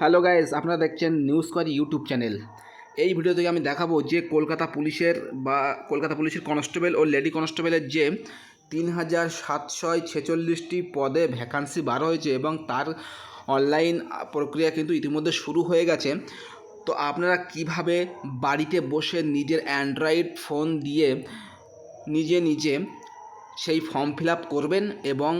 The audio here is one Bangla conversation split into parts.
হ্যালো গাইস, আপনারা দেখছেন নিউজ কোয়ারি ইউটিউব চ্যানেল। এই ভিডিওতে আমি দেখাবো যে কলকাতা পুলিশের বা কলকাতা পুলিশের কনস্টেবল ও লেডি কনস্টেবলের যে তিন হাজার সাতশো ছেচল্লিশটি পদে ভ্যাকান্সি বার হয়েছে এবং তার অনলাইন প্রক্রিয়া কিন্তু ইতিমধ্যে শুরু হয়ে গেছে। তো আপনারা কীভাবে বাড়িতে বসে নিজের অ্যান্ড্রয়েড ফোন দিয়ে নিজে নিজে সেই ফর্ম ফিল আপ করবেন এবং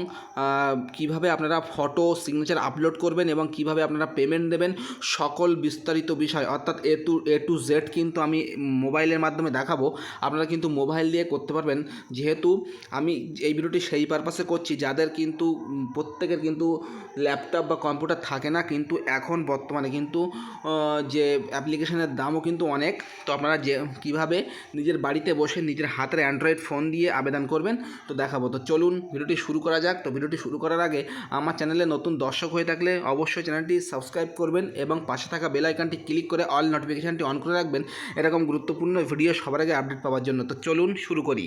কীভাবে আপনারা ফটো সিগনেচার আপলোড করবেন এবং কীভাবে আপনারা পেমেন্ট দেবেন, সকল বিস্তারিত বিষয়, অর্থাৎ A to A to Z কিন্তু আমি মোবাইলের মাধ্যমে দেখাবো। আপনারা কিন্তু মোবাইল দিয়ে করতে পারবেন। যেহেতু আমি এই ভিডিওটি সেই পারপাসে করছি, যাদের কিন্তু প্রত্যেকের কিন্তু ল্যাপটপ বা কম্পিউটার থাকে না, কিন্তু এখন বর্তমানে কিন্তু যে অ্যাপ্লিকেশনের দামও কিন্তু অনেক। তো আপনারা যে, কীভাবে নিজের বাড়িতে বসে নিজের হাতের অ্যান্ড্রয়েড ফোন দিয়ে আবেদন করবেন তো দেখাবো। তো চলুন ভিডিওটি শুরু করা যাক। তো ভিডিওটি শুরু করার আগে আমার চ্যানেলে নতুন দর্শক হয়ে থাকলে অবশ্যই চ্যানেলটি সাবস্ক্রাইব করবেন এবং পাশে থাকা বেল আইকনটি ক্লিক করে অল নোটিফিকেশানটি অন করে রাখবেন। এরকম গুরুত্বপূর্ণ ভিডিও সবার আগে আপডেট পাওয়ার জন্য। তো চলুন শুরু করি।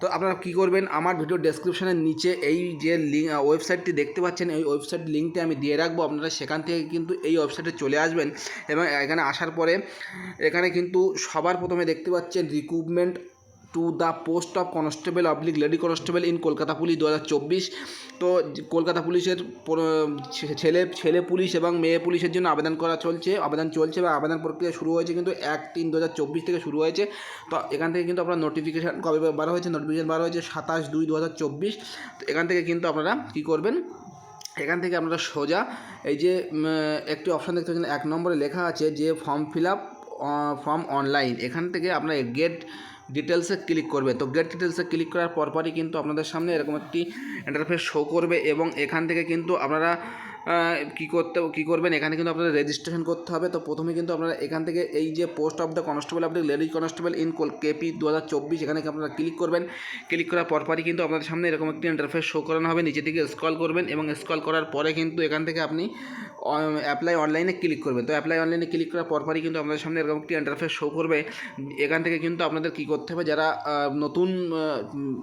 তো আপনারা কী করবেন, আমার ভিডিও ডেসক্রিপশনের নিচে এই যে লিঙ্ক ওয়েবসাইটটি দেখতে পাচ্ছেন, এই ওয়েবসাইট লিঙ্কটি আমি দিয়ে রাখব। আপনারা সেখান থেকে কিন্তু এই ওয়েবসাইটে চলে আসবেন এবং এখানে আসার পরে এখানে কিন্তু সবার প্রথমে দেখতে পাচ্ছেন recruitment to the post of constable oblique lady constable in Kolkata police দু হাজার চব্বিশ। তো কলকাতা পুলিশের ছেলে ছেলে পুলিশ এবং মেয়ে পুলিশের জন্য আবেদন করা চলছে, আবেদন চলছে বা আবেদন প্রক্রিয়া শুরু হয়েছে কিন্তু এক তিন দু থেকে শুরু হয়েছে। তো এখান থেকে কিন্তু আপনার নোটিফিকেশান কবে বার হয়েছে নোটিফিকেশান বার হয়েছে সাতাশ দুই দু তো এখান থেকে কিন্তু আপনারা কী করবেন, এখান থেকে আপনারা সোজা এই যে একটি অপশান দেখতে পাচ্ছেন, এক নম্বরে লেখা আছে যে form fill up form online এখান থেকে আপনার গেট ডিটেলসে ক্লিক করবে। তো গেট ডিটেলসে ক্লিক করার পরপরই কিন্তু আপনাদের সামনে এরকম একটি ইন্টারফেস শো করবে এবং এখান থেকে কিন্তু আপনারা কী করতে, কী করবেন? এখানে কিন্তু আপনাদের রেজিস্ট্রেশন করতে হবে। তো প্রথমে কিন্তু আপনারা এখান থেকে এই যে পোস্ট অফ দ্য কনস্টেবল আপনি লেডি কনস্টেবল ইন কোল কেপি দু হাজার চব্বিশ এখানে আপনারা ক্লিক করবেন। ক্লিক করার পরপরই কিন্তু আপনাদের সামনে এরকম একটি ইন্টারফেস শো করানো হবে। নিচে দিকে স্ক্রল করবেন এবং স্ক্রল করার পরে কিন্তু এখান থেকে আপনি অ্যাপ্লাই অনলাইনে ক্লিক করবেন তো অ্যাপ্লাই অনলাইনে ক্লিক করার পরপরই কিন্তু আপনাদের সামনে এরকম একটি ইন্টারফেস শো করবে। এখান থেকে কিন্তু আপনাদের কী করতে হবে, যারা নতুন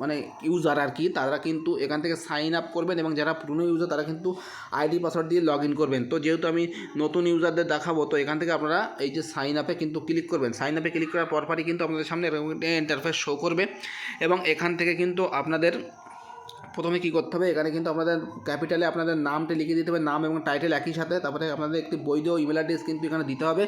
মানে ইউজার আর কি, তারা কিন্তু এখান থেকে সাইন আপ করবেন এবং যারা পুরনো ইউজার তারা কিন্তু আইডি পাসওয়ার্ড দিয়ে লগ ইন করবেন। তো যেহেতু আমি নতুন ইউজারদের দেখাবো, তো এখান থেকে আপনারা এই যে সাইন আপে কিন্তু ক্লিক করবেন। সাইন আপে ক্লিক করার পরপরই কিন্তু আপনাদের সামনে এরকম একটি ইন্টারফেস শো করবে এবং এখান থেকে কিন্তু আপনাদের প্রথমে কী করতে হবে? এখানে কিন্তু আপনাদের ক্যাপিটালে আপনাদের নামটা লিখে দিতে হবে, নাম এবং টাইটেল একই সাথে। তারপরে আপনাদের একটি বৈধ ইমেল অ্যাড্রেস কিন্তু এখানে দিতে হবে।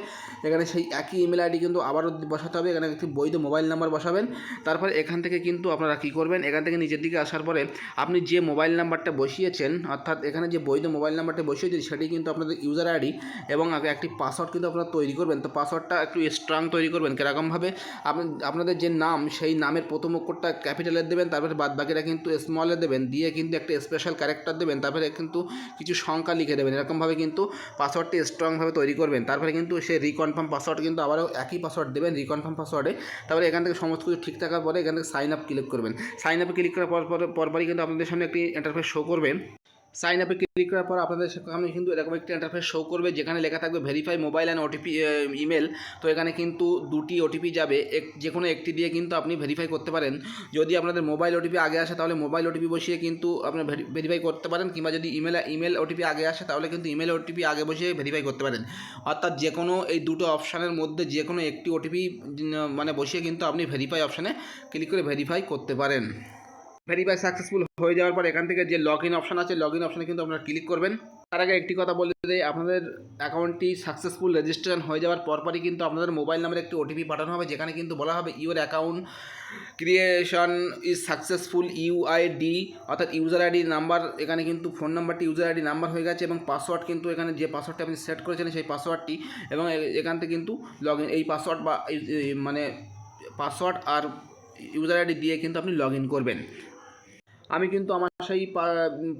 এখানে সেই একই ইমেল আইডি কিন্তু আবারও বসাতে হবে। এখানে একটি বৈধ মোবাইল নাম্বার বসাবেন। তারপরে এখান থেকে কিন্তু আপনারা কী করবেন? এখান থেকে নিচের দিকে আসার পরে আপনি যে মোবাইল নাম্বারটা বসিয়েছেন, অর্থাৎ এখানে যে বৈধ মোবাইল নাম্বারটা বসিয়েছেন, সেটি কিন্তু আপনাদের ইউজার আইডি এবং একটি পাসওয়ার্ড কিন্তু আপনারা তৈরি করবেন। তো পাসওয়ার্ডটা একটু স্ট্রং তৈরি করবেন কীরকমভাবে? আপনি, আপনাদের যে নাম, সেই নামের প্রথম অক্ষরটা ক্যাপিটালের দেবেন, তারপরে বাদ বাকিটা কিন্তু স্মলে দেবেন। দিয়ে কিন্তু একটা স্পেশাল ক্যারেক্টার দেবেন, তারপরে কিন্তু কিছু সংখ্যা লিখে দেবেন। এরকমভাবে কিন্তু পাসওয়ার্ডটি স্ট্রংভাবে তৈরি করবেন। তারপরে কিন্তু সে রিকনফার্ম পাসওয়ার্ড কিন্তু আবারও একই পাসওয়ার্ড দেবেন রিকনফার্ম পাসওয়ার্ডে তারপরে এখান থেকে সমস্ত কিছু ঠিক থাকার পরে এখান থেকে সাইন আপ ক্লিক করবেন। সাইন আপে ক্লিক করার পর পর, পরপরই কিন্তু আপনাদের সামনে একটি ইন্টারফেস শো করবে। সাইন আপে ক্লিক করার পর আপনাদের সামনে কিন্তু এরকম একটি ইন্টারফেস শো করবে, যেখানে লেখা থাকবে verify mobile and OTP email তো এখানে কিন্তু দুটি ওটিপি যাবে, এক যে কোনো একটি দিয়ে কিন্তু আপনি ভেরিফাই করতে পারেন। যদি আপনাদের মোবাইল ওটিপি আগে আসে, তাহলে মোবাইল ওটিপি বসিয়ে কিন্তু আপনি ভেরিফাই করতে পারেন, কিংবা যদি ইমেল ইমেল ওটিপি আগে আসে, তাহলে কিন্তু ইমেল ওটিপি আগে বসিয়ে ভেরিফাই করতে পারেন। অর্থাৎ যে কোনো এই দুটো অপশানের মধ্যে যে কোনো একটি ওটিপি মানে বসিয়ে কিন্তু আপনি ভেরিফাই অপশানে ক্লিক করে ভেরিফাই করতে পারেন। ভেরিফাই সাকসেসফুল হয়ে যাওয়ার পর এখান থেকে যে লগ ইন অপশান আছে লগ ইন অপশানে কিন্তু আপনারা ক্লিক করবেন। তার আগে একটি কথা বলে দিই, আপনাদের অ্যাকাউন্টটি সাকসেসফুল রেজিস্ট্রেশন হয়ে যাওয়ার পরপরই কিন্তু আপনাদের মোবাইল নাম্বারে একটি ওটিপি পাঠানো হবে, যেখানে কিন্তু বলা হবে your account creation is successful UID অর্থাৎ ইউজার আইডি নাম্বার এখানে কিন্তু ফোন নাম্বারটি ইউজার আইডি নাম্বার হয়ে গেছে এবং পাসওয়ার্ড কিন্তু এখানে যে পাসওয়ার্ডটি আপনি সেট করেছেন সেই পাসওয়ার্ডটি এবং এখান থেকে কিন্তু লগ এই পাসওয়ার্ড বা মানে পাসওয়ার্ড আর ইউজার আইডি দিয়ে কিন্তু আপনি লগ ইন করবেন। আমি কিন্তু আমার সেই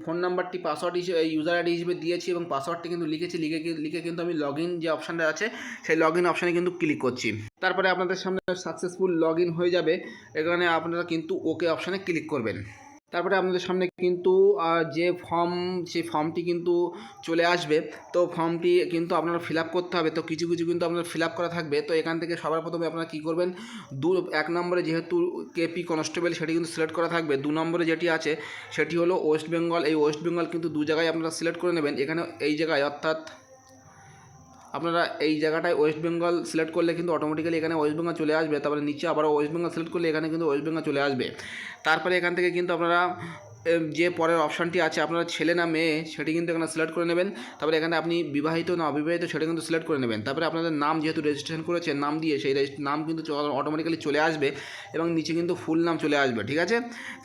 ফোন নাম্বারটি পাসওয়ার্ড হিসেবে ইউজার আইডি হিসেবে দিয়েছি এবং পাসওয়ার্ডটি কিন্তু লিখেছি। লিখে লিখে কিন্তু আমি লগ ইন যে অপশানটা আছে, সেই লগ ইন অপশানে কিন্তু ক্লিক করছি। তারপরে আপনাদের সামনে সাকসেসফুল লগ ইন হয়ে যাবে। এখানে আপনারা কিন্তু ওকে অপশানে ক্লিক করবেন। তারপরে আপনাদের সামনে কিন্তু যে ফর্ম সেই ফর্মটি কিন্তু চলে আসবে। তো ফর্মটি কিন্তু আপনারা ফিল আপ করতে হবে। তো কিছু কিছু কিন্তু আপনার ফিল আপ করা থাকবে। তো এখান থেকে সবার প্রথমে আপনারা কী করবেন, দু, এক নম্বরে যেহেতু কেপি কনস্টেবল সেটি কিন্তু সিলেক্ট করা থাকবে। দু নম্বরে যেটি আছে, সেটি হলো ওয়েস্ট বেঙ্গল এই ওয়েস্ট বেঙ্গল কিন্তু দু জায়গায় আপনারা সিলেক্ট করে নেবেন। এখানে এই জায়গায় অর্থাৎ আপনারা এই জায়গাটায় ওয়েস্ট বেঙ্গল সিলেক্ট করলে কিন্তু অটোমেটিক্যালি এখানে ওয়েস্ট বেঙ্গল চলে আসবে। তারপরে নিচে আবার ওয়েস্ট বেঙ্গল সিলেক্ট করলে এখানে কিন্তু ওয়েস্ট বেঙ্গল চলে আসবে। তারপরে এখান থেকে কিন্তু আপনারা যে পরের অপশানটি আছে, আপনার ছেলে না মেয়ে, সেটি কিন্তু এখানে সিলেক্ট করে নেবেন। তারপরে এখানে আপনি বিবাহিত না অবিবাহিত, সেটা কিন্তু সিলেক্ট করে নেবেন। তারপরে আপনাদের নাম যেহেতু রেজিস্ট্রেশন করেছে, নাম দিয়ে সেই নাম কিন্তু অটোমেটিক্যালি চলে আসবে এবং নিচে কিন্তু ফুল নাম চলে আসবে, ঠিক আছে?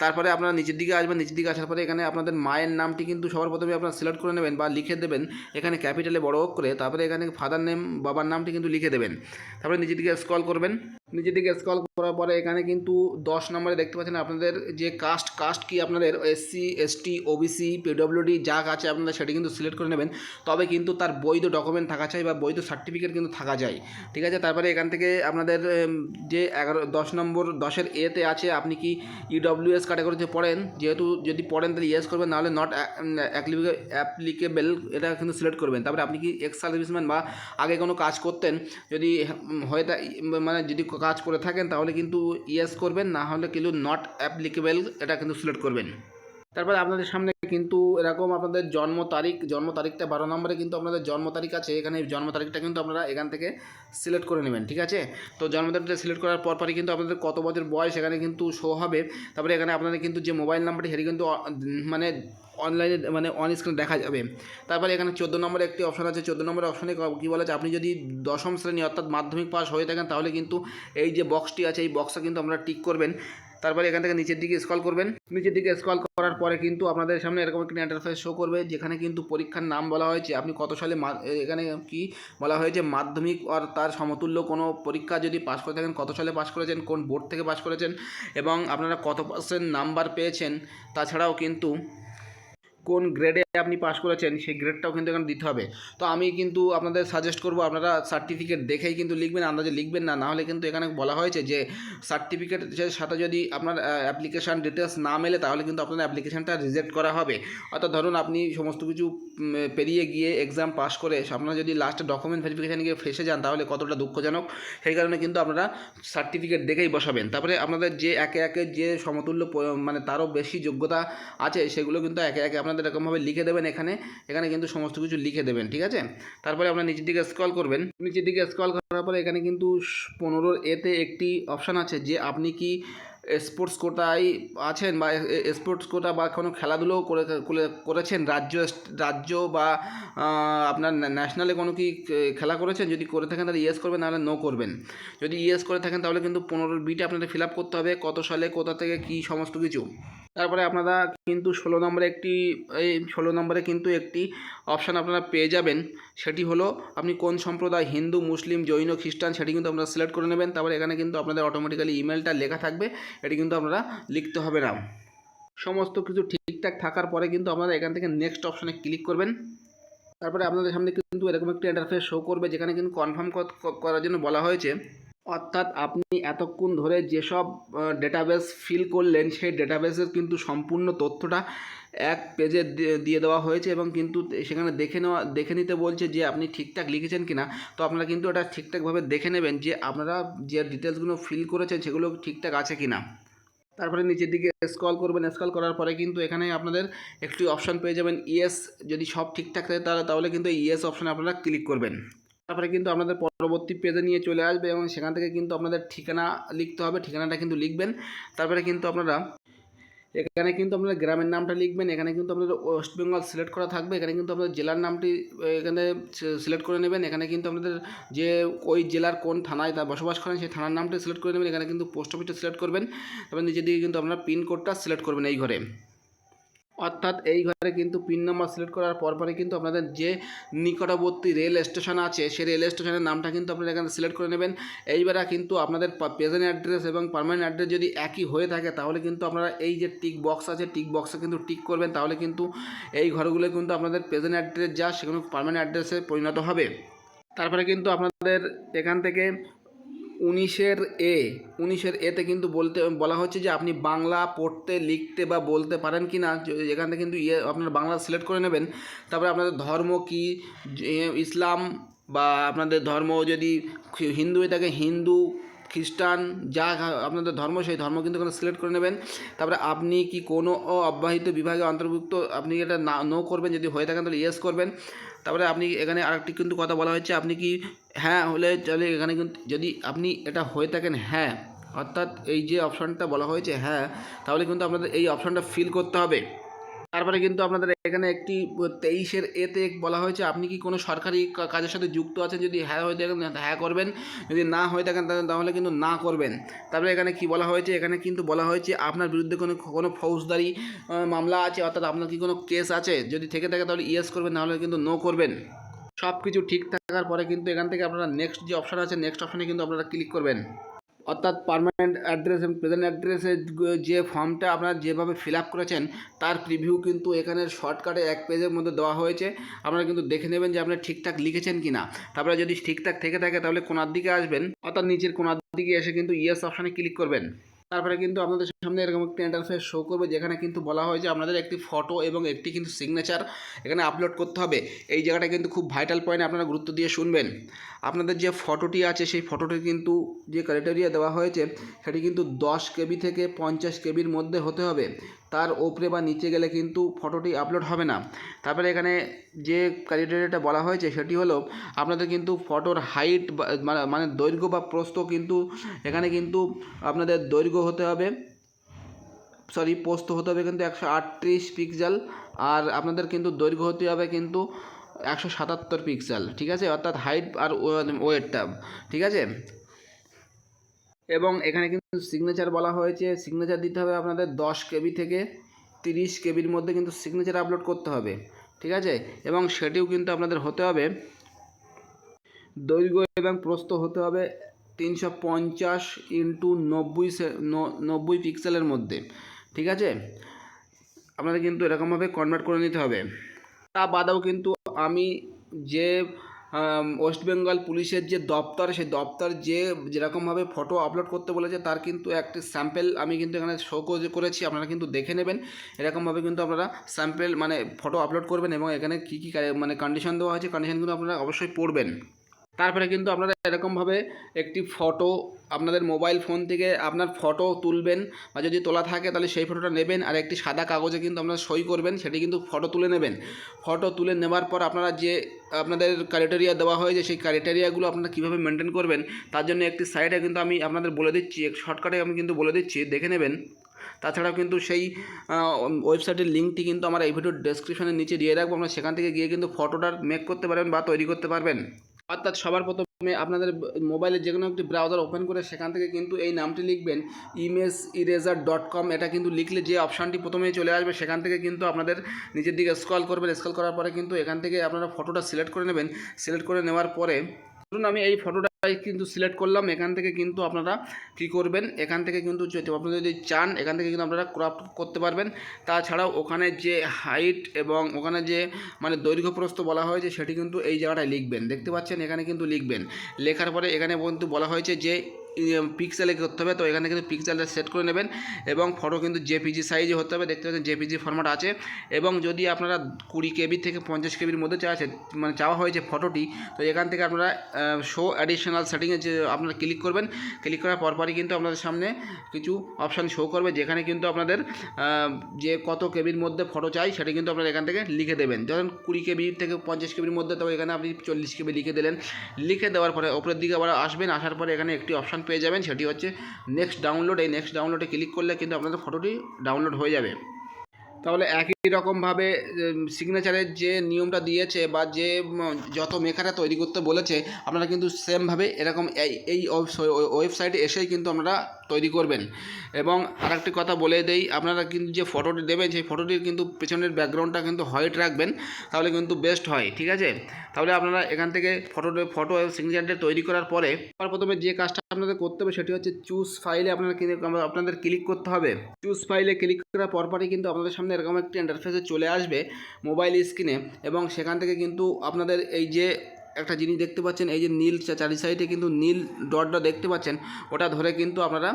তারপরে আপনারা নিচের দিকে আসবেন, নিচের দিকে আসার পরে এখানে আপনাদের মায়ের নামটি কিন্তু সবার প্রথমে আপনারা সিলেক্ট করে নেবেন বা লিখে দেবেন। এখানে ক্যাপিটালে বড় করে, তারপরে এখানে ফাদার নেম বাবার নামটি কিন্তু লিখে দেবেন। তারপরে নিচের দিকে স্ক্রল করবেন। নিচের দিকে স্কল করার পরে এখানে কিন্তু দশ নম্বরে দেখতে পাচ্ছেন আপনাদের যে কাস্ট কাস্ট কি আপনাদের? এসসি এসটি ওবিসি পিডব্লিউডি যা আছে আপনারা সেটি কিন্তু সিলেক্ট করে নেবেন। তবে কিন্তু তার বৈধ ডকুমেন্ট থাকা চাই বা বৈধ সার্টিফিকেট কিন্তু থাকা যায় ঠিক আছে? তারপরে এখান থেকে আপনাদের যে এগারো, দশ নম্বর দশের এতে আছে, আপনি কি ইডব্লিউএস ক্যাটাগরিতে পড়েন? যেহেতু যদি পড়েন তাহলে ইয়েস করবেন, নাহলে নট অ্যাপ্লিকেবেল এটা কিন্তু সিলেক্ট করবেন। তারপরে আপনি কি এক্স সার্ভিসম্যান বা আগে কোনো কাজ করতেন, যদি হয়ে মানে যদি কাজ করে থাকেন, তাহলে কিন্তু ইয়েস করবেন, না হলে কিন্তু নট অ্যাপ্লিকেবল এটা কিন্তু সিলেক্ট করবেন। তারপরে আপনাদের সামনে কিন্তু এরকম আপনাদের জন্ম তারিখ, জন্ম তারিখটা বারো নম্বরে কিন্তু আপনাদের জন্ম তারিখ আছে, এখানে জন্ম তারিখটা কিন্তু আপনারা এখান থেকে সিলেক্ট করে নেবেন, ঠিক আছে? তো জন্ম তারিখটা সিলেক্ট করার পর পরই কিন্তু আপনাদের কত বছর বয়স এখানে কিন্তু শো হবে, তারপরে এখানে আপনাদের কিন্তু যে মোবাইল নাম্বারটি সেটি কিন্তু মানে অনলাইনে মানে অন স্ক্রিনে দেখা যাবে। তারপরে এখানে চোদ্দ নম্বরে একটি অপশন আছে। চোদ্দ নম্বরের অপশনে কী বলা আপনি যদি দশম শ্রেণি অর্থাৎ মাধ্যমিক পাস হয়ে থাকেন, তাহলে কিন্তু এই যে বক্সটি আছে, এই বক্সটা কিন্তু আপনারা টিক করবেন। তারপরে এখান থেকে নিচের দিকে স্কল করবেন। নিচের দিকে স্কল করার পরে কিন্তু আপনাদের সামনে এরকম একটি ইন্টারফেস শো করবে, যেখানে কিন্তু পরীক্ষার নাম বলা হয়েছে। আপনি কত সালে এখানে কি বলা হয়েছে? মাধ্যমিক আর তার সমতুল্য কোনো পরীক্ষা যদি পাস করে থাকেন, কত সালে পাস করেছেন? কোন বোর্ড থেকে পাস করেছেন? এবং আপনারা কত পার্সেন্ট নাম্বার পেয়েছেন? তাছাড়াও কিন্তু কোন গ্রেডে আপনি পাস করেছেন, সেই গ্রেডটাও কিন্তু এখানে দিতে হবে। তো আমি কিন্তু আপনাদের সাজেস্ট করব, আপনারা সার্টিফিকেট দেখেই কিন্তু লিখবেন, আন্দাজে লিখবেন না নাহলে কিন্তু এখানে বলা হয়েছে যে সার্টিফিকেটের সাথে যদি আপনার অ্যাপ্লিকেশান ডিটেলস না মেলে, তাহলে কিন্তু আপনার অ্যাপ্লিকেশানটা রিজেক্ট করা হবে। অর্থাৎ ধরুন আপনি সমস্ত কিছু পেরিয়ে গিয়ে এক্সাম পাস করে, আপনারা যদি লাস্টে ডকুমেন্ট ভেরিফিকেশানে গিয়ে ফেসে যান, তাহলে কতটা দুঃখজনক। সেই কারণে কিন্তু আপনারা সার্টিফিকেট দেখেই বসাবেন। তারপরে আপনাদের যে একে একে যে সমতুল্য মানে তারও বেশি যোগ্যতা আছে, সেগুলো কিন্তু একে একে আপনাদের এরকমভাবে লিখে দেবেন এখানে। এখানে কিন্তু সমস্ত কিছু লিখে দেবেন, ঠিক আছে? তারপরে আপনার নিচের দিকে স্ক্রল করবেন। নিচের দিকে স্ক্রল করার পরে এখানে কিন্তু পনেরোর এতে একটি অপশান আছে যে আপনি কি স্পোর্টস কোটায় আছেন বা স্পোর্টস কোটা বা কোনো খেলাধুলোও করে, করে- করেছেন? রাজ্য রাজ্য বা আপনার ন্যাশনালে কোনো কি খেলা করেছেন? যদি করে থাকেন তাহলে ইয়েস করবেন, নাহলে নো করবেন। যদি ইয়েস করে থাকেন তাহলে কিন্তু পনেরো বিটে আপনাদের ফিল আপ করতে হবে। কত সালে, কোথা থেকে কী সমস্ত কিছু? তারপরে আপনারা কিন্তু ষোলো নম্বরে একটি, এই ষোলো নম্বরে কিন্তু একটি অপশান আপনারা পেয়ে যাবেন। সেটি হলো, আপনি কোন সম্প্রদায় হিন্দু, মুসলিম, জৈন, খ্রিস্টান, সেটি কিন্তু আপনারা সিলেক্ট করে নেবেন। তারপরে এখানে কিন্তু আপনাদের অটোমেটিক্যালি ইমেলটা লেখা থাকবে। এটি কিন্তু আপনারা লিখতে হবে না। সমস্ত কিছু ঠিকঠাক থাকার পরে কিন্তু আপনারা এখান থেকে নেক্সট অপশানে ক্লিক করবেন। তারপরে আপনাদের সামনে কিন্তু এরকম একটি ইন্টারফেস শো করবে, যেখানে কিন্তু কনফার্ম করার জন্য বলা হয়েছে। অর্থাৎ আপনি এতক্ষণ ধরে যেসব ডেটাবেস ফিল করলেন, সেই ডেটাবেসের কিন্তু সম্পূর্ণ তথ্যটা এক পেজে দিয়ে- দেওয়া হয়েছে এবং কিন্তু সেখানে দেখে নেওয়া, দেখে নিতে বলছে যে আপনি ঠিকঠাক লিখেছেন কি না তো আপনারা কিন্তু এটা ঠিকঠাকভাবে দেখে নেবেন যে আপনারা যে ডিটেলসগুলো ফিল করেছেন সেগুলো ঠিকঠাক আছে কি না তারপরে নিচের দিকে স্ক্রল করবেন স্ক্রল করার পরে কিন্তু এখানে আপনাদের একটি অপশান পেয়ে যাবেন ইয়েস যদি সব ঠিকঠাক থাকে তাহলে তাহলে কিন্তু ইয়েস অপশানে আপনারা ক্লিক করবেন। তারপরে কিন্তু আপনাদের পরবর্তী পেজে নিয়ে চলে আসবে এবং সেখান থেকে কিন্তু আপনাদের ঠিকানা লিখতে হবে, ঠিকানাটা কিন্তু লিখবেন। তারপরে কিন্তু আপনারা এখানে কিন্তু আপনারা গ্রামের নামটা লিখবেন, এখানে কিন্তু আপনাদের ওয়েস্ট বেঙ্গল সিলেক্ট করা থাকবে, এখানে কিন্তু আপনাদের জেলার নামটি এখানে সিলেক্ট করে নেবেন, এখানে কিন্তু আপনাদের যে ওই জেলার কোন থানায় তা বসবাস করেন সেই থানার নামটা সিলেক্ট করে নেবেন, এখানে কিন্তু পোস্ট অফিসটা সিলেক্ট করবেন, তারপর নিচের দিকে কিন্তু আপনারা পিনকোডটা সিলেক্ট করবেন এই ঘরে। অর্থাৎ এই ঘরে কিন্তু পিন নাম্বার সিলেক্ট করার পরপরে কিন্তু আপনাদের যে নিকটবর্তী রেল স্টেশন আছে, সেই রেল স্টেশনের নামটা কিন্তু আপনারা এখানে সিলেক্ট করে নেবেন। এইবারে কিন্তু আপনাদের প্রেজেন্ট অ্যাড্রেস এবং পারমানেন্ট অ্যাড্রেস যদি একই হয়ে থাকে, তাহলে কিন্তু আপনারা এই যে টিক বক্স আছে টিক বক্সে কিন্তু টিক করবেন, তাহলে কিন্তু এই ঘরগুলো কিন্তু আপনাদের প্রেজেন্ট অ্যাড্রেস যা সেগুলো পারমানেন্ট অ্যাড্রেসে পরিণত হবে। তারপরে কিন্তু আপনাদের এখান থেকে উনিশের এ, উনিশের এতে কিন্তু বলতে, বলা হচ্ছে যে আপনি বাংলা পড়তে, লিখতে বা বলতে পারেন কি না এখান থেকে কিন্তু ইয়ে আপনার বাংলা সিলেক্ট করে নেবেন। তারপরে আপনাদের ধর্ম কি ইসলাম বা আপনাদের ধর্ম যদি হিন্দু হয়ে থাকে, হিন্দু খ্রিস্টান, যা আপনাদের ধর্ম, সেই ধর্ম কিন্তু এখানে সিলেক্ট করে নেবেন। তারপরে আপনি কি কোনো অব্যাহিত বিভাগে অন্তর্ভুক্ত, আপনি এটা না নো করবেন? যদি হয়ে থাকেন তাহলে ইয়েস করবেন। তারপরে আপনি এখানে আরেকটি কিন্তু কথা বলা হয়েছে, আপনি কি হ্যাঁ হলে চলে এখানে কিন্তু, যদি আপনি এটা হয়ে থাকেন হ্যাঁ অর্থাৎ এই যে অপশানটা বলা হয়েছে হ্যাঁ তাহলে কিন্তু আপনাদের এই অপশানটা ফিল করতে হবে। তারপরে কিন্তু আপনাদের এখানে একটি তেইশের এতে বলা হয়েছে, আপনি কি কোনো সরকারি কাজের সাথে যুক্ত আছেন? যদি হ্যাঁ হয়ে থাকেন হ্যাঁ করবেন। যদি না হয়ে থাকেন, তাহলে- কিন্তু না করবেন। তারপরে এখানে কি বলা হয়েছে? এখানে কিন্তু বলা হয়েছে, আপনার বিরুদ্ধে কোনো কোনো ফৌজদারি মামলা আছে, অর্থাৎ আপনার কি কোনো কেস আছে? যদি থেকে থাকে, তাহলে ইয়েস করবেন নাহলে কিন্তু নো করবেন। সব কিছু ঠিক থাকার পরে কিন্তু এখান থেকে আপনারা নেক্সট যে অপশান আছে নেক্সট অপশানে কিন্তু আপনারা ক্লিক করবেন। অর্থাৎ পারমানেন্ট অ্যাড্রেস এবং প্রেজেন্ট অ্যাড্রেসের যে ফর্মটা আপনারা যেভাবে ফিল আপ করেছেন, তার প্রিভিউ কিন্তু এখানে শর্টকাটে এক পেজের মধ্যে দেওয়া হয়েছে। আপনারা কিন্তু দেখে নেবেন যে আপনি ঠিকঠাক লিখেছেন কি না তারপরে যদি ঠিকঠাক থেকে থাকে, তাহলে কোনার দিকে আসবেন। অর্থাৎ নিচের কোনার দিকে এসে কিন্তু ইয়েস অপশানে ক্লিক করবেন। তারপরে কিন্তু আপনাদের সামনে এরকম একটি ইন্টারফেস শো করবে, যেখানে কিন্তু বলা হয় যে আপনাদের একটি ফটো এবং একটি কিন্তু সিগনেচার এখানে আপলোড করতে হবে। এই জায়গাটা কিন্তু খুব ভাইটাল পয়েন্ট আপনারা গুরুত্ব দিয়ে শুনবেন। আপনাদের যে ফটোটি আছে, সেই ফটোটি কিন্তু যে ক্রাইটেরিয়া দেওয়া হয়েছে, সেটি কিন্তু দশ কেবি থেকে পঞ্চাশ কেবির মধ্যে হতে হবে। তার ওপরে বা নিচে গেলে কিন্তু ফটোটি আপলোড হবে না। তারপরে এখানে যে ক্রাইটেরিয়াটা বলা হয়েছে সেটি হলো, আপনাদের কিন্তু ফটোর হাইট মানে দৈর্ঘ্য বা প্রস্থ কিন্তু, এখানে কিন্তু আপনাদের দৈর্ঘ্য হতে হবে সরি পোস্ত হতে হবে কিন্তু একশো আটত্রিশ পিক্সেল আর আপনাদের কিন্তু দৈর্ঘ্য হতে হবে কিন্তু একশো সাতাত্তর পিক্সেল ঠিক আছে? অর্থাৎ হাইট আর ওয়েটটা ঠিক আছে? এবং এখানে কিন্তু সিগনেচার বলা হয়েছে। সিগনেচার দিতে হবে আপনাদের দশ কেবি থেকে তিরিশ কেবির মধ্যে কিন্তু সিগনেচার আপলোড করতে হবে। ঠিক আছে? এবং সেটিও কিন্তু আপনাদের হতে হবে। দৈর্ঘ্য এবং প্রস্থ হতে হবে তিনশো পঞ্চাশ ইন্টু নব্বই নব্বই পিক্সেলের মধ্যে। ঠিক আছে? আপনাদের কিন্তু এরকমভাবে কনভার্ট করে নিতে হবে। তা বাদেও কিন্তু আমি যে ওয়েস্ট বেঙ্গল পুলিশের যে দপ্তর, সেই দপ্তর যে যেরকমভাবে ফটো আপলোড করতে বলেছে, তার কিন্তু একটি স্যাম্পেল আমি কিন্তু এখানে শো করেছি, আপনারা কিন্তু দেখে নেবেন। এরকমভাবে কিন্তু আপনারা স্যাম্পেল মানে ফটো আপলোড করবেন এবং এখানে কী কী মানে কন্ডিশন দেওয়া হয়েছে কন্ডিশন কিন্তু আপনারা অবশ্যই পড়বেন। তারপরে কিন্তু আপনারা এরকমভাবে একটি ফটো আপনাদের মোবাইল ফোন থেকে আপনার ফটো তুলবেন বা যদি তোলা থাকে তাহলে সেই ফটোটা নেবেন আর একটি সাদা কাগজে কিন্তু আপনারা সই করবেন, সেটি কিন্তু ফটো তুলে নেবেন। ফটো তুলে নেওয়ার পর আপনারা যে আপনাদের ক্রাইটেরিয়া দেওয়া হয়েছে সেই ক্রাইটেরিয়াগুলো আপনারা কীভাবে মেনটেন করবেন, তার জন্য একটি সাইডে কিন্তু আমি আপনাদের বলে দিচ্ছি শর্টকাটে আমি কিন্তু বলে দিচ্ছি, দেখে নেবেন। তাছাড়াও কিন্তু সেই ওয়েবসাইটের লিঙ্কটি কিন্তু আমার এই ভিডিওর ডেসক্রিপশনের নিচে দিয়ে রাখব, আপনারা সেখান থেকে গিয়ে কিন্তু ফটোটা মেক করতে পারবেন বা তৈরি করতে পারবেন। অর্থাৎ সবার প্রথমে আপনাদের মোবাইলে যে কোনো একটি ব্রাউজার ওপেন করে সেখান থেকে কিন্তু এই নামটি লিখবেন ইমেজ ইরেজার ডট কম এটা কিন্তু লিখলে যে অপশানটি প্রথমেই চলে আসবে, সেখান থেকে কিন্তু আপনাদের নিজের দিকে স্ক্রল করবেন। স্ক্রল করার পরে কিন্তু এখান থেকে আপনারা ফটোটা সিলেক্ট করে নেবেন। সিলেক্ট করে নেওয়ার পরে, ধরুন আমি এই ফটোটাই কিন্তু সিলেক্ট করলাম। এখান থেকে কিন্তু আপনারা কী করবেন? এখান থেকে কিন্তু আপনারা যদি চান, এখান থেকে কিন্তু আপনারা ক্রপ করতে পারবেন। তাছাড়াও ওখানে যে হাইট এবং ওখানে যে মানে দৈর্ঘ্য প্রস্থ বলা হয়েছে, সেটি কিন্তু এই জায়গাটায় লিখবেন। দেখতে পাচ্ছেন? এখানে কিন্তু লিখবেন। লেখার পরে এখানে কিন্তু বলা হয়েছে যে পিক্সেলে করতে হবে। তো এখানে কিন্তু পিক্সেলটা সেট করে নেবেন এবং ফটো কিন্তু জেপিজি সাইজে হতে হবে। দেখতে পাচ্ছেন জেপিজি ফরম্যাট আছে। এবং যদি আপনারা কুড়ি কেবি থেকে পঞ্চাশ কেবির মধ্যে চাচ্ছেন মানে চাওয়া হয়েছে ফটোটি তো এখান থেকে আপনারা শো অ্যাডিশনাল সেটিংয়ে যে আপনারা ক্লিক করবেন ক্লিক করার পরপরই কিন্তু আপনাদের সামনে কিছু অপশান শো করবে, যেখানে কিন্তু আপনাদের যে কত কেবির মধ্যে ফটো চাই সেটা কিন্তু আপনারা এখান থেকে লিখে দেবেন। ধরেন কুড়ি কেবি থেকে পঞ্চাশ কেবির মধ্যে তো এখানে আপনি চল্লিশ কেবি লিখে দিলেন। লিখে দেওয়ার পরে ওপরের দিকে আবার আসবেন, আসার পরে এখানে একটি অপশান পেয়ে যাবেন, সেটি হচ্ছে নেক্সট ডাউনলোড এই নেক্সট ডাউনলোডে ক্লিক করলে কিন্তু আপনাদের ফটোটি ডাউনলোড হয়ে যাবে। তাহলে একই রকমভাবে সিগনেচারের যে নিয়মটা দিয়েছে বা যে যত মেকাররা তৈরি করতে বলেছে, আপনারা কিন্তু সেমভাবে এরকম এই ওয়েবসাইটে এসেই কিন্তু আপনারা তৈরি করবেন। এবং আরেকটি কথা বলে দেই, আপনারা কিন্তু যে ফটোটি দেবেন, সেই ফটোটির কিন্তু পেছনের ব্যাকগ্রাউন্ডটা কিন্তু হোয়াইট রাখবেন, তাহলে কিন্তু বেস্ট হয়, ঠিক আছে? তাহলে আপনারা এখান থেকে ফটো ফটো সিগনেচারটা তৈরি করার পরে প্রথমে যে কাজটা আপনাদের করতে হবে, সেটি হচ্ছে চুজ ফাইলে আপনারা কিন্তু আপনাদের ক্লিক করতে হবে। চুজ ফাইলে ক্লিক করার পরপরই কিন্তু আপনাদের সামনে এরকম একটি ইন্টারফেসে চলে আসবে মোবাইল স্ক্রিনে, এবং সেখান থেকে কিন্তু আপনাদের এই যে একটা জিনিস দেখতে পাচ্ছেন, এই যে নীল চারি সাইডে কিন্তু নীল ডটটা দেখতে পাচ্ছেন, ওটা ধরে কিন্তু আপনারা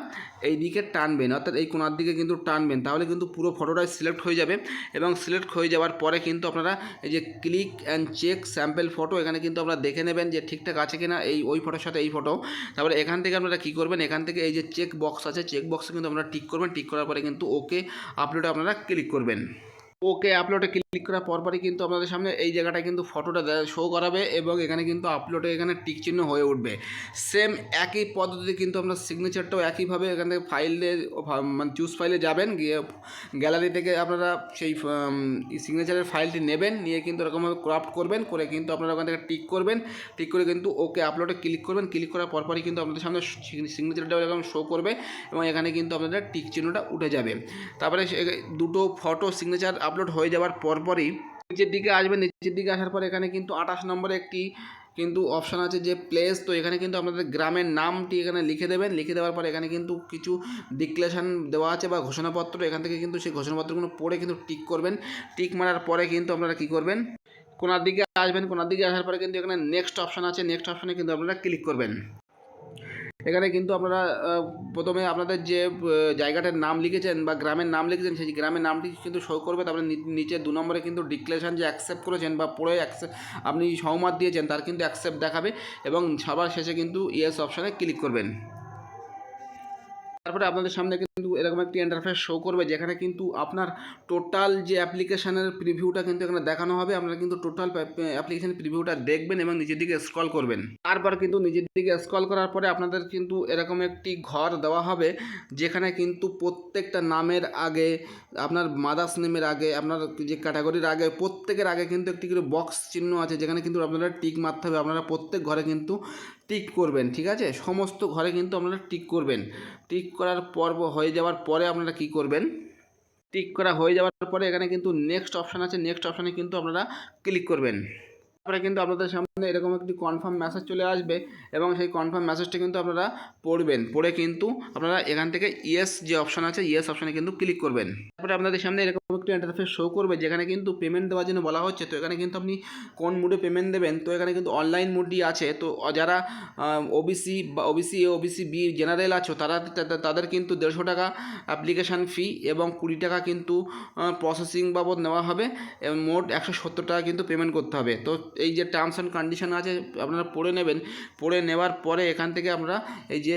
এই দিকে টানবেন, অর্থাৎ এই কোনার দিকে কিন্তু টানবেন, তাহলে কিন্তু পুরো ফটোটাই সিলেক্ট হয়ে যাবে এবং সিলেক্ট হয়ে যাওয়ার পরে কিন্তু আপনারা এই যে click and check sample photo, এখানে কিন্তু আপনারা দেখে নেবেন যে ঠিকঠাক আছে কিনা এই, ওই ফটোর সাথে এই ফটো। তারপরে এখান থেকে আপনারা কী করবেন, এখান থেকে এই যে চেক বক্স আছে, চেক বক্সে কিন্তু আপনারা টিক করবেন, টিক করার পরে কিন্তু ওকে আপলোডে আপনারা ক্লিক করবেন। ওকে আপলোডে ক্লিক করার পরপরই কিন্তু আপনাদের সামনে এই জায়গাটায় কিন্তু ফটোটা শো করাবে এবং এখানে কিন্তু আপলোডে এখানে টিক চিহ্ন হয়ে উঠবে। সেম একই পদ্ধতিতে কিন্তু আপনার সিগনেচারটাও একইভাবে এখান থেকে ফাইলে মানে চুজ ফাইলে যাবেন, গিয়ে গ্যালারি থেকে আপনারা সেই সিগনেচারের ফাইলটি নেবেন, নিয়ে কিন্তু এরকমভাবে ক্রাফট করবেন, করে কিন্তু আপনারা ওখান থেকে টিক করবেন টিক করে কিন্তু ওকে আপলোডে ক্লিক করবেন ক্লিক করার পরপরই কিন্তু আপনাদের সামনে সিগনেচারটা এরকম শো করবে এবং এখানে কিন্তু আপনাদের টিক চিহ্নটা উঠে যাবে। তারপরে দুটো ফটো সিগনেচার আপলোড হয়ে যাওয়ার পরপরই নিচের দিকে আসবে। নিচের দিকে আসার পর এখানে কিন্তু আঠাশ নম্বরে একটি কিন্তু অপশান আছে যে প্লেস তো এখানে কিন্তু আপনাদের গ্রামের নামটি এখানে লিখে দেবেন। লিখে দেওয়ার পর এখানে কিন্তু কিছু ডিক্লেশন দেওয়া আছে বা ঘোষণাপত্র। এখান থেকে কিন্তু সেই ঘোষণাপত্রগুলো পড়ে কিন্তু টিক করবেন। টিক মারার পরে কিন্তু আপনারা কী করবেন? কোনার দিকে আসবেন। কোনার দিকে আসার পরে কিন্তু এখানে নেক্সট অপশান আছে। নেক্সট অপশানে কিন্তু আপনারা ক্লিক করবেন। এখানে কিন্তু আপনারা প্রথমে আপনাদের যে জায়গাটার নাম লিখেছেন বা গ্রামের নাম লিখেছেন, সেই গ্রামের নামটি কিন্তু শো করবে। তারপরে নিচে দু নম্বরে কিন্তু ডিক্লেশন যে অ্যাকসেপ্ট করেছেন বা পড়ে অ্যাকসেপ্ট আপনি সহমত দিয়েছেন, তার কিন্তু অ্যাকসেপ্ট দেখাবে এবং সবার শেষে কিন্তু ইয়েস অপশানে ক্লিক করবেন। তারপরে আপনাদের সামনে কিন্তু এরকম একটি ইন্টারফেস শো করবে, যেখানে কিন্তু আপনার টোটাল যে অ্যাপ্লিকেশানের প্রিভিউটা কিন্তু এখানে দেখানো হবে। আপনারা কিন্তু টোটাল অ্যাপ্লিকেশন প্রিভিউটা দেখবেন এবং নিজের দিকে স্ক্রল করবেন। তারপর কিন্তু নিজের দিকে স্ক্রল করার পরে আপনাদের কিন্তু এরকম একটি ঘর দেওয়া হবে, যেখানে কিন্তু প্রত্যেকটা নামের আগে, আপনার মাদার্স নেমের আগে, আপনার যে ক্যাটাগরির আগে, প্রত্যেকের আগে কিন্তু একটি করে বক্স চিহ্ন আছে, যেখানে কিন্তু আপনারা টিক মারতে হবে। আপনারা প্রত্যেক ঘরে কিন্তু টিক করবেন, ঠিক আছে? সমস্ত ঘরে কিন্তু আপনারা টিক করবেন। টিক করার পর্ব হয়ে যাওয়ার পরে আপনারা কি করবেন? টিক করা হয়ে যাওয়ার পরে এখানে কিন্তু নেক্সট অপশান আছে। নেক্সট অপশানে কিন্তু আপনারা ক্লিক করবেন। তারপরে কিন্তু আপনাদের সামনে এরকম একটি কনফার্ম মেসেজ চলে আসবে এবং সেই কনফার্ম মেসেজটা কিন্তু আপনারা পড়বেন। পড়ে কিন্তু আপনারা এখান থেকে ইয়েস যে অপশান আছে ইয়েস অপশানে কিন্তু ক্লিক করবেন। তারপরে আপনাদের সামনে এরকম একটি ইন্টারফেস শো করবে, যেখানে কিন্তু পেমেন্ট দেওয়ার জন্য বলা হচ্ছে। তো এখানে কিন্তু আপনি কোন মুডে পেমেন্ট দেবেন? তো এখানে কিন্তু অনলাইন মুডটি আছে। তো যারা ওবিসি বা OBC A OBC B general আছো, তারা তাদের কিন্তু দেড়শো টাকা অ্যাপ্লিকেশান ফি এবং কুড়ি টাকা কিন্তু প্রসেসিং বাবদ নেওয়া হবে। এবং মোট একশো সত্তর টাকা কিন্তু পেমেন্ট করতে হবে। তো এই যে টার্মস অ্যান্ড কন্ডিশন আছে, আপনারা পড়ে নেবেন। পড়ে নেওয়ার পরে এখান থেকে আমরা এই যে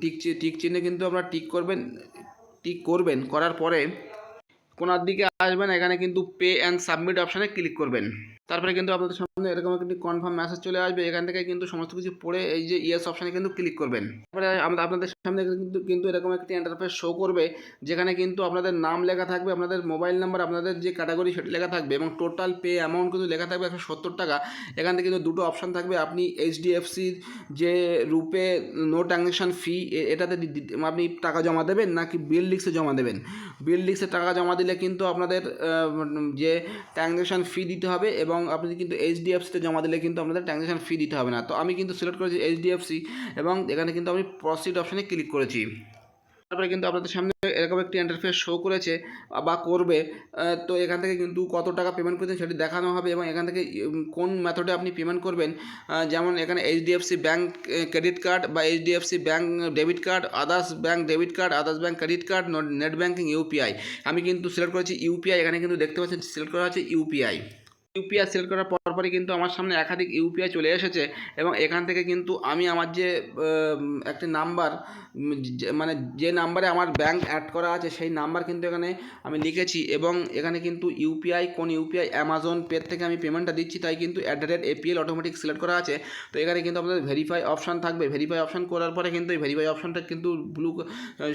টিক টিক চিহ্নে কিন্তু আপনারা টিক করবেন টিক করবেন। করার পরে কোনার দিকে আসবেন, এখানে কিন্তু পে অ্যান্ড সাবমিট অপশানে ক্লিক করবেন। তারপরে কিন্তু আপনাদের সামনে এরকম একটি কনফার্ম মেসেজ চলে আসবে, এখান থেকে কিন্তু সমস্ত কিছু পড়ে এই যে ইয়েস অপশানে কিন্তু ক্লিক করবেন। তারপরে আপনাদের সামনে কিন্তু কিন্তু এরকম একটি ইন্টারফেস শো করবে, যেখানে কিন্তু আপনাদের নাম লেখা থাকবে, আপনাদের মোবাইল নাম্বার আপনাদের যে ক্যাটাগরি সেটা লেখা থাকবে এবং টোটাল পে অ্যামাউন্ট কিন্তু লেখা থাকবে একশো সত্তর টাকা। এখান থেকে কিন্তু দুটো অপশান থাকবে, আপনি এইচডিএফসির যে রূপে নো ট্রানজ্যাকশান ফি এটাতে আপনি টাকা জমা দেবেন নাকি বিল লিক্সে জমা দেবেন? বিল লিক্সে টাকা জমা দিলে কিন্তু আপনাদের যে ট্রানজ্যাকশান ফি দিতে হবে এবং আপনি কিন্তু এইচডিএফসিতে জমা দিলে কিন্তু আপনাদের ট্রানজ্যাকশান ফি দিতে হবে না। তো আমি কিন্তু সিলেক্ট করেছি এইচডিএফসি এবং এখানে কিন্তু আমি প্রসিড অপশানে ক্লিক করেছি। তারপরে কিন্তু আপনাদের সামনে এরকম একটি ইন্টারফেস শো করেছে বা করবে। তো এখান থেকে কিন্তু কত টাকা পেমেন্ট করছেন সেটি দেখানো হবে এবং এখান থেকে কোন মেথডে আপনি পেমেন্ট করবেন। যেমন এখানে এইচডিএফসি ব্যাঙ্ক ক্রেডিট কার্ড বা HDFC bank debit card others bank debit card others bank credit card net banking UPI আমি কিন্তু সিলেক্ট করেছি ইউপিআই এখানে কিন্তু দেখতে পাচ্ছেন সিলেক্ট করা আছে ইউপিআই ইউপিআই সিলেক্ট করার পরপরই কিন্তু আমার সামনে একাধিক ইউপিআই চলে এসেছে এবং এখান থেকে কিন্তু আমি আমার যে একটি নাম্বার মানে যে নাম্বারে আমার ব্যাংক অ্যাড করা আছে সেই নাম্বার কিন্তু এখানে আমি লিখেছি এবং এখানে কিন্তু ইউপিআই, কোন ইউপিআই অ্যামাজন পে থেকে আমি পেমেন্টটা দিচ্ছি, তাই কিন্তু at the rate APL automatic select করা আছে। তো এখানে কিন্তু আপনাদের ভেরিফাই অপশান থাকবে। ভেরিফাই অপশান করার পরে কিন্তু এই ভেরিফাই অপশানটা কিন্তু ব্লু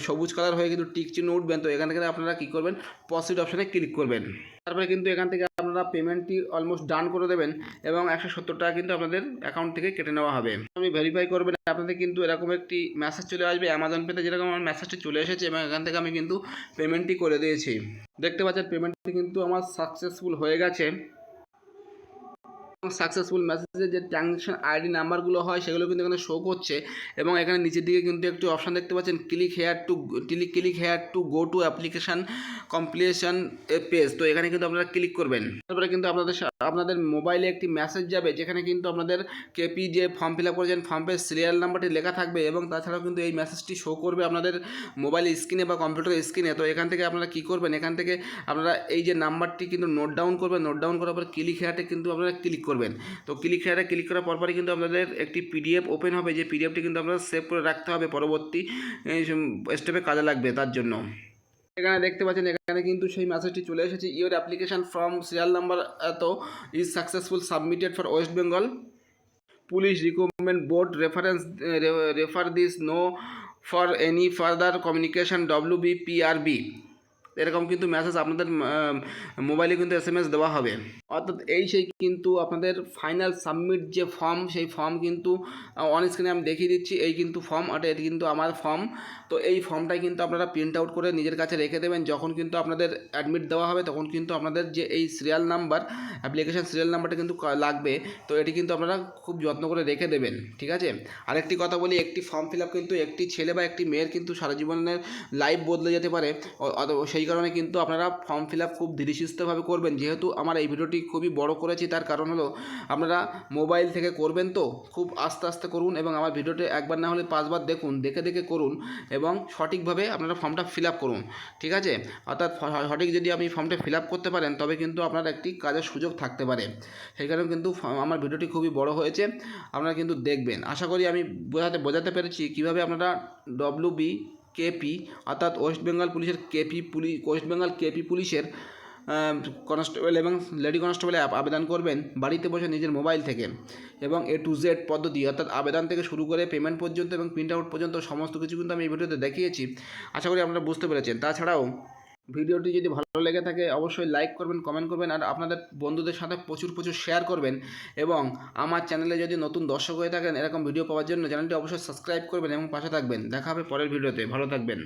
সবুজ কালার হয়ে কিন্তু টিক চিহ্ন উঠবেন তো এখান থেকে আপনারা কী করবেন? পসিড অপশানে ক্লিক করবেন। তারপরে কিন্তু এখান থেকে আপনারা পেমেন্টটি অলমোস্ট ডান করে দেবেন এবং একশো সত্তর টাকা কিন্তু আপনাদের অ্যাকাউন্ট থেকে কেটে নেওয়া হবে। আপনি ভেরিফাই করবেন, আপনাদের কিন্তু এরকম একটি মেসেজ চলে আসবে অ্যামাজন পেতে যেরকম আমার মেসেজটি চলে এসেছে এবং এখান থেকে আমি কিন্তু পেমেন্টটি করে দিয়েছি। দেখতে পাচ্ছেন পেমেন্টটি কিন্তু আমার সাকসেসফুল হয়ে গেছে। সাকসেসফুল মেসেজের যে ট্রানজ্যাকশন আইডি নাম্বারগুলো হয়, সেগুলো কিন্তু এখানে শো করছে এবং এখানে নিচের দিকে কিন্তু একটি অপশান দেখতে পাচ্ছেন click here to click click here to go to application completion page তো এখানে কিন্তু আপনারা ক্লিক করবেন। তারপরে কিন্তু আপনাদের আপনাদের মোবাইলে একটি মেসেজ যাবে, যেখানে কিন্তু আপনাদের কেপি যে ফর্ম ফিল আপ করেছেন ফর্ম পেজ সিরিয়াল নাম্বারটি লেখা থাকবে এবং তাছাড়াও কিন্তু এই মেসেজটি শো করবে আপনাদের মোবাইল স্ক্রিনে বা কম্পিউটার স্ক্রিনে তো এখান থেকে আপনারা কী করবেন? এখান থেকে আপনারা এই যে নাম্বারটি কিন্তু নোট ডাউন করবেন নোট ডাউন করার পর ক্লিক হেয়ারে কিন্তু আপনারা ক্লিক করবেন। তো ক্লিক হেয়ারে ক্লিক করার পরপরই কিন্তু আপনাদের একটি পিডিএফ ওপেন হবে। যে পিডিএফটি কিন্তু আপনারা সেভ করে রাখতে হবে পরবর্তী স্টেপে কাজে লাগবে তার জন্য। এখানে দেখতে পাচ্ছেন, এখানে কিন্তু সেই মেসেজটি চলে এসেছে। Your application from serial number এত is successful submitted for West Bengal police recommend board reference refer this no for any further communication W B PRB এরকম কিন্তু মেসেজ আপনাদের মোবাইলে কিন্তু এস এম এস দেওয়া হবে। অর্থাৎ এই সেই কিন্তু আপনাদের ফাইনাল সাবমিট যে ফর্ম সেই ফর্ম কিন্তু অন স্ক্রিনে আমি দেখিয়ে দিচ্ছি, এই কিন্তু ফর্ম এটা এটি কিন্তু আমার ফর্ম তো এই ফর্মটাই কিন্তু আপনারা প্রিন্ট আউট করে নিজের কাছে রেখে দেবেন। যখন কিন্তু আপনাদের অ্যাডমিট দেওয়া হবে, তখন কিন্তু আপনাদের যে এই সিরিয়াল নাম্বার অ্যাপ্লিকেশান সিরিয়াল নাম্বারটা কিন্তু লাগবে। তো এটি কিন্তু আপনারা খুব যত্ন করে রেখে দেবেন, ঠিক আছে? আরেকটি কথা বলি, একটি ফর্ম ফিল আপ কিন্তু একটি ছেলে বা একটি মেয়ের কিন্তু সারা জীবনের লাইফ বদলে যেতে পারে। সেই কারণে কিন্তু আপনারা ফর্ম ফিল আপ খুব ধীরসিস্থভাবে করবেন। যেহেতু আমার এই ভিডিওটি খুবই বড় করেছি, তার কারণ হলো আপনারা মোবাইল থেকে করবেন তো, খুব আস্তে আস্তে করুন এবং আমার ভিডিওটি একবার না হলে পাঁচবার দেখুন, দেখে দেখে করুন এবং সঠিকভাবে আপনারা ফর্মটা ফিল আপ করুন, ঠিক আছে? অর্থাৎ সঠিক যদি আপনি ফর্মটা ফিল আপ করতে পারেন, তবে কিন্তু আপনার একটি কাজের সুযোগ থাকতে পারে। সেই কারণে কিন্তু আমার ভিডিওটি খুবই বড় হয়েছে, আপনারা কিন্তু দেখবেন। আশা করি আমি বোঝাতে বোঝাতে পেরেছি কীভাবে আপনারা ডব্লিউ বি কেপি, অর্থাৎ ওয়েস্ট বেঙ্গল পুলিশের KP police West Bengal KP পুলিশের কনস্টেবল এবং লেডি কনস্টেবলে আবেদন করবেন বাড়িতে বসে নিজের মোবাইল থেকে এবং এ টু জেড পদ্ধতি, অর্থাৎ আবেদন থেকে শুরু করে পেমেন্ট পর্যন্ত এবং প্রিন্ট আউট পর্যন্ত সমস্ত কিছু কিন্তু আমি এই ভিডিওতে দেখিয়েছি। আশা করি আপনারা বুঝতে পেরেছেন। তাছাড়াও ভিডিওটি যদি ভালো লেগে থাকে, অবশ্যই লাইক করবেন কমেন্ট করবেন আর আপনাদের বন্ধুদের সাথে প্রচুর প্রচুর শেয়ার করবেন এবং আমার চ্যানেলে যদি নতুন দর্শক হয়ে থাকেন, এরকম ভিডিও পাওয়ার জন্য চ্যানেলটি অবশ্যই সাবস্ক্রাইব করবেন এবং পাশে থাকবেন। দেখা হবে পরের ভিডিওতে ভালো থাকবেন।